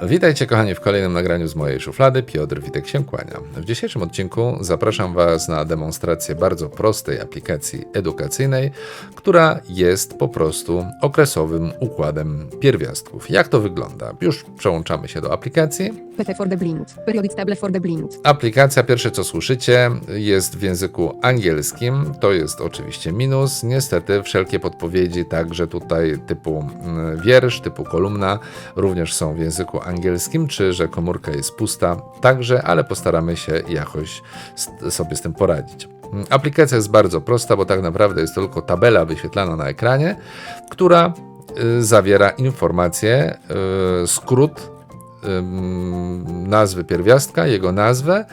Witajcie kochani w kolejnym nagraniu z mojej szuflady. Piotr Witek się kłania. W dzisiejszym odcinku zapraszam Was na demonstrację bardzo prostej aplikacji edukacyjnej, która jest po prostu okresowym układem pierwiastków. Jak to wygląda? Już przełączamy się do aplikacji. PT for the blind. Periodic table for the blind. Aplikacja, pierwsze co słyszycie, jest w języku angielskim. To jest oczywiście minus. Niestety wszelkie podpowiedzi, także tutaj typu mm, wiersz, typu kolumna, również są w języku angielskim, czy że komórka jest pusta, także, ale postaramy się jakoś sobie z tym poradzić. Mm, Aplikacja jest bardzo prosta, bo tak naprawdę jest to tylko tabela wyświetlana na ekranie, która y, zawiera informacje, y, skrót nazwy pierwiastka, jego nazwę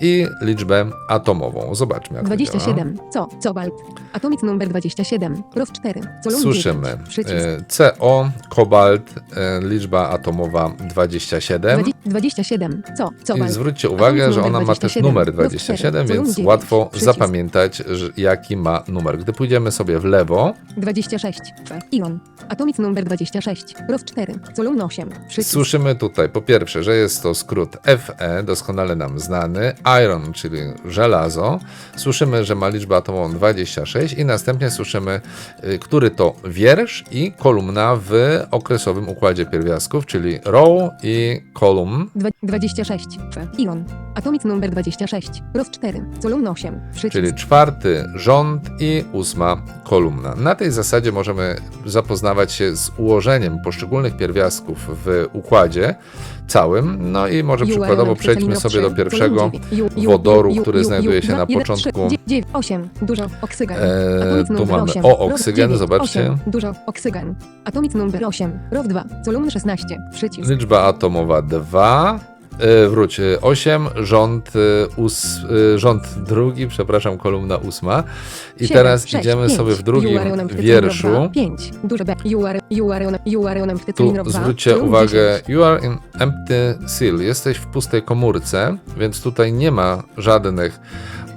i liczbę atomową. Zobaczmy, jak to działa. 27. Co? Cobalt. Atomic number 27. ROW 4. Column Słyszymy 9. Przycisk. e, CO, kobalt, e, liczba atomowa 27. 20, 27. Co? I Cobalt. zwróćcie uwagę, Atomic że ona ma też 27, numer ROW 27, 4, więc łatwo 9, przycisk. zapamiętać, jaki ma numer. Gdy pójdziemy sobie w lewo, 26. F. Ion. Atomic number 26. ROW 4. Column 8. Przycisk. Słyszymy tutaj po pierwsze, że jest to skrót FE, doskonale nam znany, iron, czyli żelazo. Słyszymy, że ma liczbę atomową 26 i następnie słyszymy, y, który to wiersz i kolumna w okresowym układzie pierwiastków, czyli row i column. Dwa- 26. F. Ion. Atomic number 26. ROW 4. Column 8. Przycisk. Czyli czwarty rząd i ósma kolumna. Na tej zasadzie możemy zapoznawać się z ułożeniem poszczególnych pierwiastków w układzie całym. No i może przykładowo przejdźmy sobie do pierwszego wodoru, który znajduje się na początku. 8. Dużo oksygen. Eee, Atomic tu mamy 8. o oksygen, 9, zobaczcie. 8. Dużo oksygen. Atomic number 8. ROW 2. Column 16. Przycisk. Liczba atomowa 2. e, Wróć, 8, rząd, e, ós, e, rząd drugi, przepraszam, kolumna ósma. I Siedem, teraz sześć, idziemy pięć. sobie w drugim wierszu. ROW 2, 5. Duże B. Juare- Juareonem- Juareonem wtycylin Tu ROW 2, zwróćcie uwagę, 10. you are in empty seal. Jesteś w pustej komórce, więc tutaj nie ma żadnych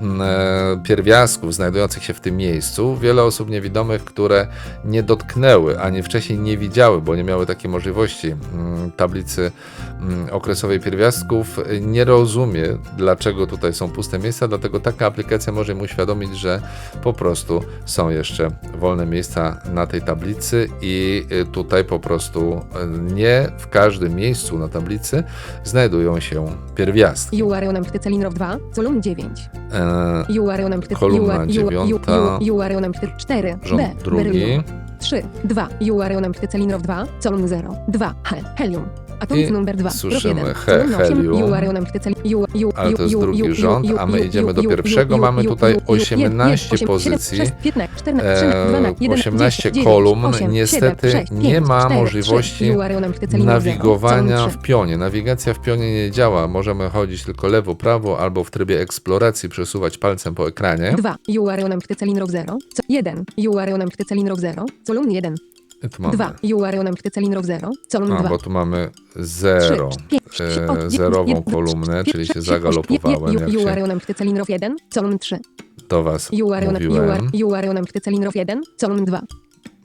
mm, pierwiastków znajdujących się w tym miejscu. Wiele osób niewidomych, które nie dotknęły, ani wcześniej nie widziały, bo nie miały takiej możliwości mm, tablicy mm, okresowej pierwiastków, nie rozumie, dlaczego tutaj są puste miejsca, dlatego taka aplikacja może im uświadomić, że po prostu są jeszcze wolne miejsca na tej tablicy i y, tutaj po prostu y, nie w każdym miejscu na tablicy znajdują się pierwiastki. Juareonem wtycylin ROW 2, column 9. E, Juareonem wtycylin Kolumna dziewiąta. Juareonem wtycylin 4. rząd B. drugi. Berylium. 3. 2. Juareonem wtycylin ROW 2, column 0. 2. He. Helium. I number 2. słyszymy he- 1. Column 8. helium. Ale to jest drugi rząd, a my idziemy do pierwszego. Mamy tutaj ju, ju, 18 osiem, pozycji. siedem, sześć, 15, 14, 13, E, 12, 11, 18 10, kolumn. 8, Niestety 7, 6, nie 5, ma 4, możliwości 3, Juareonem wtycylin ROW 0, nawigowania w 3. pionie. Nawigacja w pionie nie działa. Możemy chodzić tylko lewo, prawo albo w trybie eksploracji przesuwać palcem po ekranie. 2. Juareonem wtycylin ROW 0, co 1. Juareonem wtycylin ROW 0, column 1. I tu mamy. 2. Juareonem wtycylin ROW 0, column A, 2. bo tu mamy 0, 3, e, zerową kolumnę, czyli się zagalopowałem, jak się Juareonem wtycylin ROW 1, column 3. do Was mówiłem. Juareonem wtycylin ROW 1, column 2.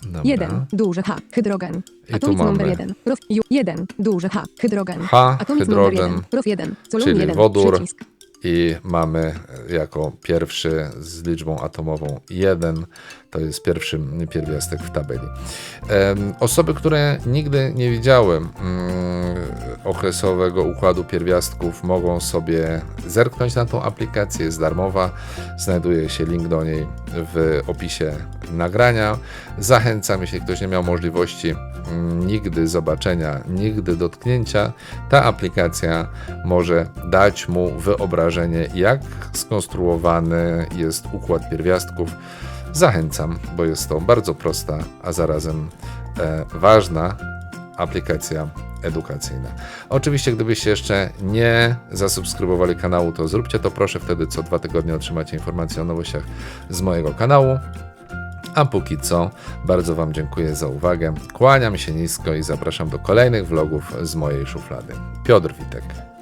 Dobra. 1. Duży H. Hydrogen. I tu Atomic number mamy 1. ROW 1. Duży H. Hydrogen. H, Atomic number hydrogen 1. ROW 1. Column czyli 1. wodór. Przycisk. I mamy jako pierwszy z liczbą atomową 1. To jest pierwszy pierwiastek w tabeli. Osoby, które nigdy nie widziały mm, okresowego układu pierwiastków, mogą sobie zerknąć na tą aplikację. Jest darmowa. Znajduje się link do niej w opisie nagrania. Zachęcam, jeśli ktoś nie miał możliwości mm, nigdy zobaczenia, nigdy dotknięcia, ta aplikacja może dać mu wyobrażenie, jak skonstruowany jest układ pierwiastków. Zachęcam, bo jest to bardzo prosta, a zarazem e, ważna aplikacja edukacyjna. Oczywiście, gdybyście jeszcze nie zasubskrybowali kanału, to zróbcie to proszę, wtedy co dwa tygodnie otrzymacie informacje o nowościach z mojego kanału. A póki co, bardzo Wam dziękuję za uwagę. Kłaniam się nisko i zapraszam do kolejnych vlogów z mojej szuflady. Piotr Witek.